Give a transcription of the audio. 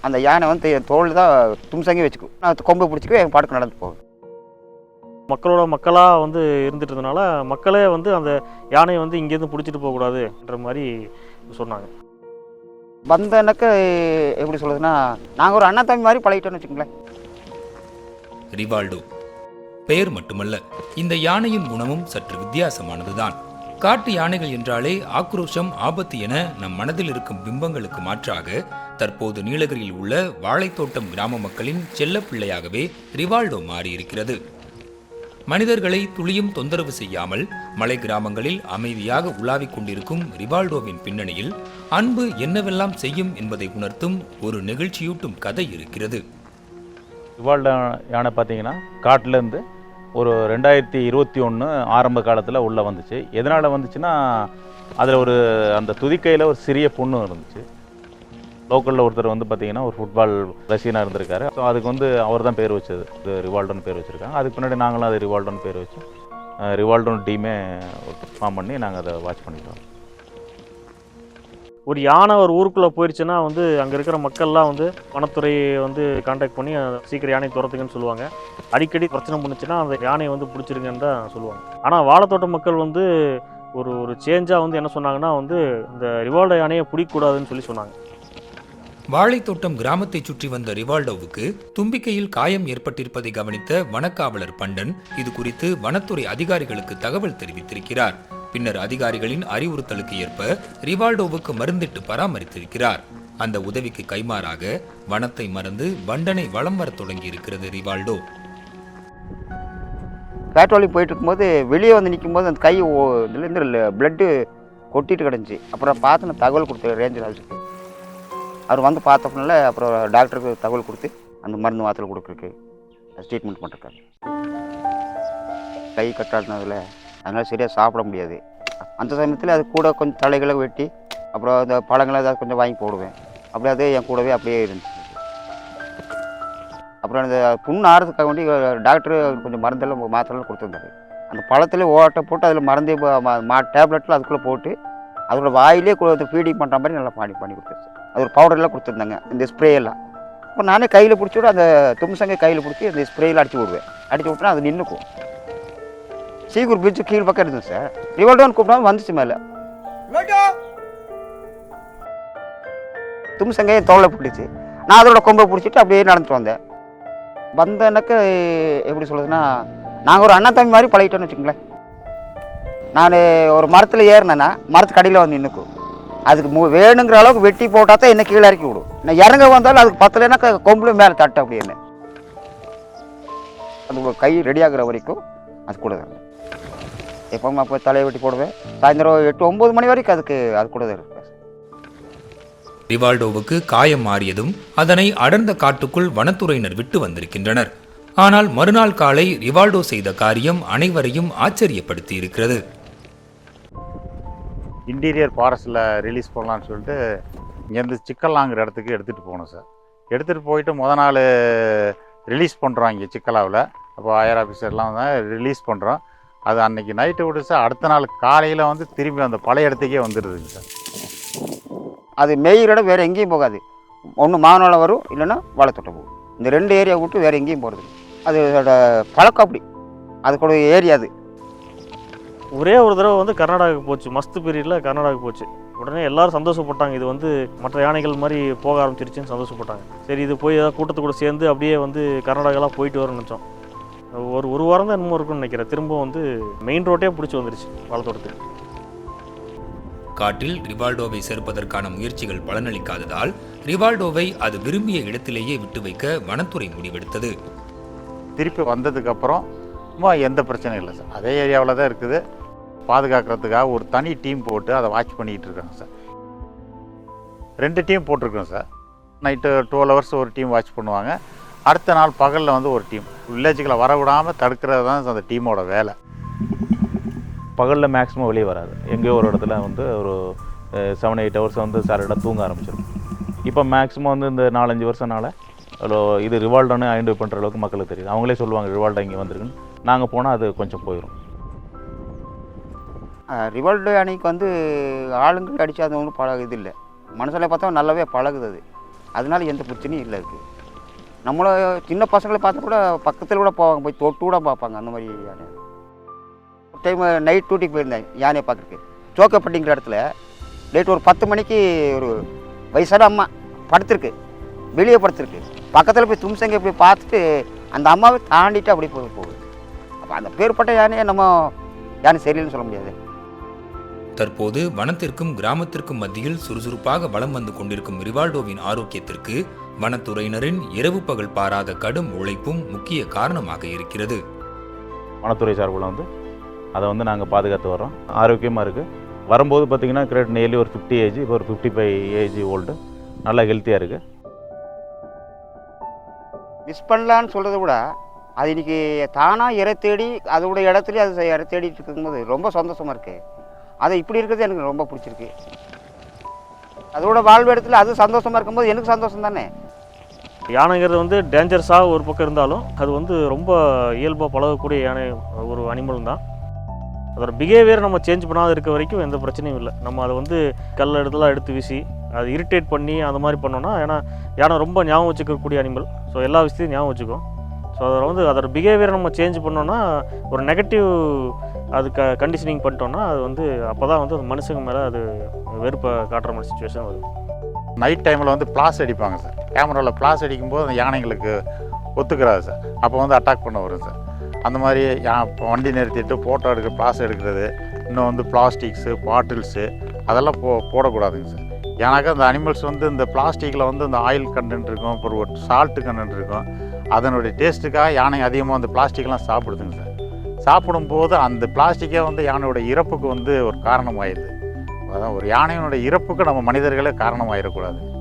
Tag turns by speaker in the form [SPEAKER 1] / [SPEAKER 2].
[SPEAKER 1] அந்த யானை வந்து தோல் தான் தும்சங்கி வச்சுக்கும் நான் கொம்பை பிடிச்சிக்கோ என் பாட்டுக்கு நடந்து போவேன்.
[SPEAKER 2] மக்களோட மக்களாக வந்து இருந்துட்டு இருந்தனால மக்களே வந்து அந்த யானையை வந்து இங்கேருந்து பிடிச்சிட்டு போகக்கூடாதுன்ற மாதிரி சொன்னாங்க.
[SPEAKER 1] வந்தனக்க எப்படி சொல்றதுன்னா நாங்கள் ஒரு அண்ணா தம்பி மாதிரி பழகிட்டோம்னு வச்சுக்கோங்களேன்.
[SPEAKER 3] ரிவால்டோ. பெயர் மட்டுமல்ல இந்த யானையின் குணமும் சற்று வித்தியாசமானதுதான். காட்டு யானைகள் என்றாலே ஆக்ரோஷம் ஆபத்து என நம் மனதில் இருக்கும் பிம்பங்களுக்கு மாற்றாக தற்போது நீலகிரியில் உள்ள வாழைத்தோட்டம் கிராம மக்களின் செல்லப்பிள்ளையாகவே ரிவால்டோ மாறியிருக்கிறது. மனிதர்களை துளியும் தொந்தரவு செய்யாமல் மலை கிராமங்களில் அமைதியாக உலாவிக் கொண்டிருக்கும் ரிவால்டோவின் பின்னணியில் அன்பு என்னவெல்லாம் செய்யும் என்பதை உணர்த்தும் ஒரு நெகிழ்ச்சியூட்டும் கதை இருக்கிறது.
[SPEAKER 4] ரிவால்டோ யானை பார்த்தீங்கன்னா காட்டிலேருந்து ஒரு ரெண்டாயிரத்தி இருபத்தி ஒன்று ஆரம்ப காலத்தில் உள்ளே வந்துச்சு. எதனால் வந்துச்சுன்னா அதில் ஒரு அந்த துதிக்கையில் ஒரு சிறிய பொண்ணு இருந்துச்சு. லோக்கலில் ஒருத்தர் வந்து பார்த்தீங்கன்னா ஒரு ஃபுட்பால் ரசிகனாக இருந்திருக்காரு. ஸோ அதுக்கு வந்து அவர் தான் பேர் வச்சது. இது ரிவால்டோன்னு பேர் வச்சுருக்காங்க. அதுக்கு முன்னாடி நாங்களும் அது ரிவால்டோன்னு பேர் வச்சு ரிவால்டோன் டீமே ஃபார்ம் பண்ணி நாங்கள் அதை வாட்ச் பண்ணிட்டோம்.
[SPEAKER 2] ஒரு யானை ஒரு ஊருக்குள்ளே போயிடுச்சுன்னா வந்து அங்கே இருக்கிற மக்கள்லாம் வந்து வனத்துறையை வந்து காண்டாக்ட் பண்ணி சீக்கிரம் யானை துரத்துங்கன்னு சொல்லுவாங்க. அடிக்கடி பிரச்சனை பண்ணுச்சுன்னா அந்த யானையை வந்து பிடிச்சிருங்கன்னு தான் சொல்லுவாங்க. ஆனால் வாழைத்தோட்ட மக்கள் வந்து ஒரு ஒரு சேஞ்சாக வந்து என்ன சொன்னாங்கன்னா வந்து இந்த ரிவால்டோ யானையை பிடிக்கக்கூடாதுன்னு சொல்லி சொன்னாங்க.
[SPEAKER 3] வாழைத்தோட்டம் கிராமத்தை சுற்றி வந்த ரிவால்டோவுக்கு தும்பிக்கையில் காயம் ஏற்பட்டிருப்பதை கவனித்த வனக்காவலர் பண்டன் இது குறித்து வனத்துறை அதிகாரிகளுக்கு தகவல் தெரிவித்திருக்கிறார். பின்னர் அதிகாரிகளின் அறிவுறுத்தலுக்கு ஏற்ப ரிவால்டோவுக்கு மருந்திட்டு பராமரித்திருக்கிறார். அந்த உதவிக்கு கைமாறாக வனத்தை மறந்து வண்டனை வளம் வரத் தொடங்கி இருக்கிறது ரிவால்டோ.
[SPEAKER 1] பேட்ரோலிங் போயிட்டு இருக்கும்போது வெளியே வந்து நிற்கும்போது அந்த கை ஓ- இதுலேருந்து பிளட்டு கொட்டிட்டு கிடந்துச்சு. அப்புறம் பார்த்து நான் தகவல் கொடுத்தேன் ரேஞ்சர் ஆஃபீஸுக்கு அவர் வந்து பார்த்தப்பனால அப்புறம் டாக்டருக்கு தகவல் கொடுத்து அந்த மருந்து மாத்திரை கொடுக்குறக்கு ட்ரீட்மெண்ட் பண்ணிருக்காரு கை கட்டாடினதில் அதனால் சரியாக சாப்பிட முடியாது. அந்த சமயத்தில் அது கூட கொஞ்சம் தலைகளை வெட்டி அப்புறம் அந்த பழங்களை ஏதாவது கொஞ்சம் வாங்கி போடுவேன். அப்படியே அது என் கூடவே அப்படியே இருந்துச்சு. அப்புறம் அந்த புண்ணு ஆறதுக்காக வேண்டி டாக்டர் கொஞ்சம் மருந்தெல்லாம் மாத்திரைலாம் கொடுத்துருந்தாரு. அந்த பழத்தில் ஓட்டை போட்டு அதில் மருந்தே மா டேப்லெட்டில் அதுக்குள்ளே போட்டு அதோட வாயிலே ஃபீடிங் பண்ணுற மாதிரி நல்லா பண்ணி பண்ணி கொடுத்துருச்சு. அது ஒரு பவுடர்லாம் கொடுத்துருந்தாங்க இந்த ஸ்ப்ரே எல்லாம். அப்போ நானே கையில் பிடிச்சி விட அந்த தும்சங்க கையில் பிடிச்சி அந்த ஸ்ப்ரேயில் அடித்து விடுவேன். அடித்து விட்டா அது நின்றுக்கும் சீக்கூர் பிரிட்ஜு கீழ் பக்கம் இருந்துச்சு சார். ரிவல்டோன் கூப்பிடாம வந்துச்சு மேலே. தும்சங்கையை தோலை பிடிச்சி நான் அதோட கொம்பை பிடிச்சிட்டு அப்படியே நடந்துட்டு வந்தேன். வந்தனக்க எப்படி சொல்றதுன்னா நாங்கள் ஒரு அண்ணா தம்பி மாதிரி பழகிட்டோம்னு வச்சுக்கோங்களேன். நான் ஒரு மரத்தில் ஏறினேன்னா மரத்துக்கு அடியில் வந்து நின்றுக்கும் அதுக்கு மு வேணுங்கிற அளவுக்கு வெட்டி போட்டால் தான் என்ன கீழே இறக்கி விடும். நான் இறங்க வந்தாலும் அதுக்கு பத்தலைன்னா கொம்புல மேலே தட்டு அப்படின்னு. அது கை ரெடி ஆகுற வரைக்கும் அது கூட தான். எப்போவுமே போய் தலையை வெட்டி போடுவேன். சாயந்தரம் எட்டு ஒம்பது மணி வரைக்கும் அதுக்கு அது கூட தான் இருப்பேன்.
[SPEAKER 3] ரிவால்டோவுக்கு காயம் மாறியதும் அதனை அடர்ந்த காட்டுக்குள் வனத்துறையினர் விட்டு வந்திருக்கின்றனர். ஆனால் மறுநாள் காலை ரிவால்டோ செய்த காரியம் அனைவரையும் ஆச்சரியப்படுத்தி இருக்கிறது
[SPEAKER 4] இன்டீரியர் ஃபாரஸ்ட்டில் ரிலீஸ் பண்ணலான்னு சொல்லிட்டு இங்கேருந்து சிக்கல்லாங்கிற இடத்துக்கு எடுத்துகிட்டு போனோம் சார். எடுத்துகிட்டு போயிட்டு முத நாள் ரிலீஸ் பண்ணுறோம் இங்கே சிக்கலாவில். அப்போ ஹையர் ஆஃபீஸர்லாம் தான் ரிலீஸ் பண்ணுறோம் அது அன்னைக்கு நைட்டு விட்டு சார் அடுத்த நாள் காலையில் வந்து திரும்பி அந்த பழைய இடத்துக்கே வந்துடுதுங்க சார்.
[SPEAKER 1] அது மேயிற இடம் வேறு எங்கேயும் போகாது. ஒன்று மாவனால வரும் இல்லைன்னா வாழைத்தோட்டம் போகும். இந்த ரெண்டு ஏரியா விட்டு வேறு எங்கேயும் போகிறது அது அதோட பழக்கம் அப்படி. அதுக்கூட ஏரியா அது.
[SPEAKER 2] ஒரே ஒரு தடவை வந்து கர்நாடகாவுக்கு போச்சு. மஸ்து பீரியடில் கர்நாடகாவுக்கு போச்சு. உடனே எல்லாரும் சந்தோஷப்பட்டாங்க. இது வந்து மற்ற யானைகள் மாதிரி போக ஆரம்பிச்சிருச்சுன்னு சந்தோஷப்பட்டாங்க. சரி இது போய் ஏதாவது கூட்டத்து கூட சேர்ந்து அப்படியே வந்து கர்நாடகாலாம் போயிட்டு வரும்னு நினச்சோம். ஒரு ஒரு வாரம் தான் என்னமோ இருக்கும்னு நினைக்கிறேன். திரும்ப வந்து மெயின் ரோட்டே பிடிச்சி வந்துருச்சு வாழைத்தோட்டத்துக்கு
[SPEAKER 3] காட்டில் ரிவால்டோவை சேர்ப்பதற்கான முயற்சிகள் பலனளிக்காததால் ரிவால்டோவை அது விரும்பிய இடத்திலேயே விட்டு வைக்க வனத்துறை முடிவெடுத்தது.
[SPEAKER 4] திருப்பி வந்ததுக்கப்புறம் சும்மா எந்த பிரச்சனையும் இல்லை சார். அதே ஏரியாவில் தான் இருக்குது. பாதுகாக்கிறதுக்காக ஒரு தனி டீம் போட்டு அதை வாட்ச் பண்ணிக்கிட்டு இருக்காங்க சார். ரெண்டு டீம் போட்டிருக்கோம் சார். நைட்டு டுவெல் ஹவர்ஸ் ஒரு டீம் வாட்ச் பண்ணுவாங்க. அடுத்த நாள் பகலில் வந்து ஒரு டீம். வில்லேஜுக்குள்ள வர விடாமல் தடுக்கிறது தான் அந்த டீமோட வேலை. பகலில் மேக்ஸிமம் வெளியே வராது. எங்கேயோ ஒரு இடத்துல வந்து ஒரு செவன் எயிட் ஹவர்ஸ் வந்து சாரிடாக தூங்க ஆரம்பிச்சிடும் இப்போ மேக்ஸிமம் வந்து இந்த நாலஞ்சு வருஷனால இது ரிவால்டோன்னு ஐடென்டிஃபை பண்ணுற அளவுக்கு மக்களுக்கு தெரியுது. அவங்களே சொல்லுவாங்க ரிவால்டோ இங்கே வந்திருக்குன்னு. நாங்கள் போனால் அது கொஞ்சம் போயிடும்
[SPEAKER 1] ரிவல்டோ அணிக்கு வந்து ஆளுங்க அடித்து அது ஒன்றும் பழகு இது இல்லை. மனசில் பார்த்தா நல்லாவே பழகுது அது. அதனால எந்த பிரச்சனையும் இல்லை இருக்குது நம்மளை சின்ன பசங்களை பார்த்து கூட பக்கத்தில் கூட போவாங்க போய் தொட்டு கூட பார்ப்பாங்க அந்த மாதிரி யானை ஒரு டைம் நைட் டியூட்டிக்கு போயிருந்தேன் யானையை பார்க்குறதுக்கு. சோக்கப்பட்டிங்கிற இடத்துல நைட்டு ஒரு பத்து மணிக்கு ஒரு வயசான அம்மா படுத்திருக்கு வெளியே படுத்திருக்கு. பக்கத்தில் போய் தும்சங்க போய் பார்த்துட்டு அந்த அம்மாவை தாண்டிட்டு அப்படியே போய் போகுது. அப்போ அந்த பேர்பட்ட யானையை நம்ம யானை சரியில்லைன்னு சொல்ல முடியாது.
[SPEAKER 3] தற்போது வனத்திற்கும் கிராமத்திற்கும் மத்தியில் சுறுசுறுப்பாக வலம் வந்து கொண்டிருக்கும் ரிவால்டோவின் ஆரோக்கியத்திற்கு வனத்துறையினரின் இரவு பகல் பாராத கடும் உழைப்பும் முக்கிய காரணமாக இருக்கிறது.
[SPEAKER 5] வனத்துறை சார்பில் வந்து அதை வந்து நாங்கள் பாதுகாத்து வரோம் ஆரோக்கியமாக இருக்குது வரும்போது பார்த்தீங்கன்னா கிரேட் நியர்லி ஒரு ஃபிஃப்டி ஏஜ் இப்போ ஒரு ஃபிஃப்டி ஃபைவ் ஏஜ் ஓல்டு. நல்லா ஹெல்த்தியாக இருக்குது
[SPEAKER 1] மிஸ் பண்ணலான்னு சொல்கிறத விட அது இன்னைக்கு தானாக இறை தேடி அதோட இடத்துலயே அது இறை தேடிட்டு இருக்கும்போது ரொம்ப சந்தோஷமாக இருக்குது அது இப்படி இருக்கிறது எனக்கு ரொம்ப பிடிச்சிருக்கு. அதோட வாழ்வு இடத்துல அது சந்தோஷமாக இருக்கும்போது எனக்கு சந்தோஷம் தானே?
[SPEAKER 2] யானைங்கிறது வந்து டேஞ்சரஸாக ஒரு பக்கம் இருந்தாலும் அது வந்து ரொம்ப இயல்பாக பழகக்கூடிய யானை ஒரு அனிமல் தான். அதோட பிஹேவியர் நம்ம சேஞ்ச் பண்ணாத இருக்க வரைக்கும் எந்த பிரச்சனையும் இல்லை. நம்ம அதை வந்து கல் இடத்துல எடுத்து வீசி அதை இரிட்டேட் பண்ணி அந்த மாதிரி பண்ணோன்னா ஏன்னா யானை ரொம்ப ஞாபகம் வச்சுக்கக்கூடிய அனிமல் ஸோ எல்லா விஷயத்தையும் ஞாபகம் வச்சுக்கும். ஸோ அதில் வந்து அதோட பிஹேவியர் நம்ம சேஞ்ச் பண்ணோன்னா ஒரு நெகட்டிவ் அது க கண்டிஷனிங் பண்ணிட்டோன்னா அது வந்து அப்போ தான் வந்து மனுஷங்க மேலே அது வெறுப்பை காட்டுற மாதிரி சுச்சுவேஷன் வருது
[SPEAKER 4] நைட் டைமில் வந்து பிளாஸ் அடிப்பாங்க சார் கேமராவில் பிளாஸ் அடிக்கும்போது அந்த யானைங்களுக்கு ஒத்துக்கிறாது சார் அப்போ வந்து அட்டாக் பண்ண வரும் சார் அந்த மாதிரி யா வண்டி நிறுத்திட்டு ஃபோட்டோ எடுக்க பிளாஸ் எடுக்கிறது இன்னும் வந்து பிளாஸ்டிக்ஸு பாட்டில்ஸு அதெல்லாம் போ போடக்கூடாதுங்க சார் ஏன்னாக்கா அந்த அனிமல்ஸ் வந்து இந்த பிளாஸ்டிக்கில் வந்து இந்த ஆயில் கண்டென்ட் இருக்கும் அப்புறம் ஒரு சால்ட்டு கண்டென்ட் இருக்கும். அதனுடைய டேஸ்ட்டுக்காக யானை அதிகமாக அந்த பிளாஸ்டிக்லாம் சாப்பிடுதுங்க சார் சாப்பிடும்போது அந்த பிளாஸ்டிக்கே வந்து யானையோட இறப்புக்கு வந்து ஒரு காரணமாயிடுது. அதான் ஒரு யானையினுடைய இறப்புக்கு நம்ம மனிதர்களே காரணமாயிடக்கூடாது